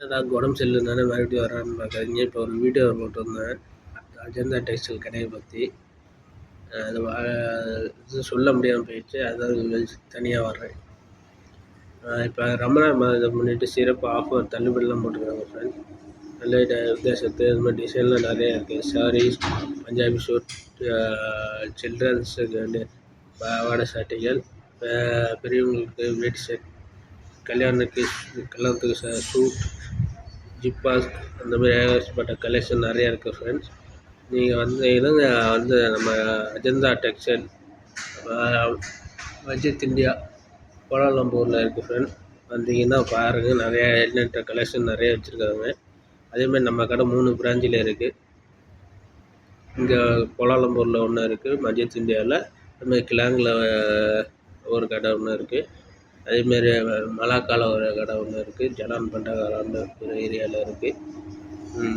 ஏதாவது உடம்பு சரியில்லைனாலே மறுபடியும் வரான்னு பார்க்காதீங்க. இப்போ ஒரு வீடியோ போட்டு வந்தேன். அஜந்தா டெக்ஸ்டைல் கடையை பற்றி அது இது சொல்ல முடியாமல் போயிடுச்சு. அதான் தனியாக வர்றேன். இப்போ ரமணான் மாதத்தை முன்னிட்டு சிறப்பு ஆஃபர் தள்ளுபடிலாம் போட்டிருக்காங்க ஃப்ரெண்ட்ஸ் நல்ல வித்தியாசத்து இது மாதிரி டிசைன்லாம் நிறையா இருக்குது சாரீஸ் பஞ்சாபி சூட் சில்ட்ரன்ஸுக்கு வந்து பாவாடை சட்டைகள் பெரியவங்களுக்கு வெட் செட் கல்யாணத்துக்கு கல்யாணத்துக்கு ச ஜிப்பாஸ் அந்த மாதிரி ஏகப்பட்ட கலெக்ஷன் நிறையா இருக்குது ஃப்ரெண்ட்ஸ் நீங்கள் வந்தீங்கன்னா வந்து நம்ம அஜந்தா டெக்ஸ்டைல் பட்ஜெட் இந்தியா கோலாலம்பூரில் இருக்குது ஃப்ரெண்ட்ஸ் வந்தீங்கன்னா பாருங்கள் நிறையா எண்ணற்ற கலெக்ஷன் நிறைய வச்சுருக்காங்க. அதேமாதிரி நம்ம கடை மூணு பிரான்ச்சில் இருக்குது இங்கே கோலாலம்பூரில் ஒன்று இருக்குது மஜித் இந்தியாவில் அதுமாதிரி கிளாங்கில் ஒரு கடை ஒன்று இருக்குது அதேமாரி மலாக்காவில் ஒரு கடை ஒன்று இருக்குது ஜலான் பண்டகாலான்னு ஒரு ஏரியாவில் இருக்குது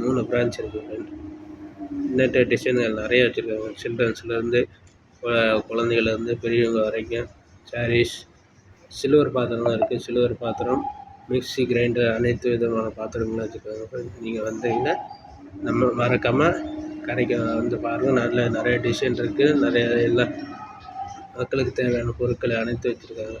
மூணு பிரான்ச் இருக்குது ஃப்ரெண்ட் எண்ணற்ற டிசைன்கள் நிறைய வச்சுருக்காங்க. சில்ட்ரன்ஸ்லேருந்து குழந்தைகள்லேருந்து பெரியவங்க வரைக்கும் சாரீஸ் சில்வர் பாத்திரம்லாம் இருக்குது சில்வர் பாத்திரம் மிக்ஸி கிரைண்டர் அனைத்து விதமான பாத்திரங்களும் வச்சுருக்காங்க. நீங்கள் வந்தீங்கன்னா நம்ம மறக்காமல் கடைக்கு வந்து பாருங்கள் நல்ல நிறைய டிசைன் இருக்குது நிறைய எல்லா மக்களுக்கு தேவையான பொருட்களை அனைத்து வச்சுருக்காங்க.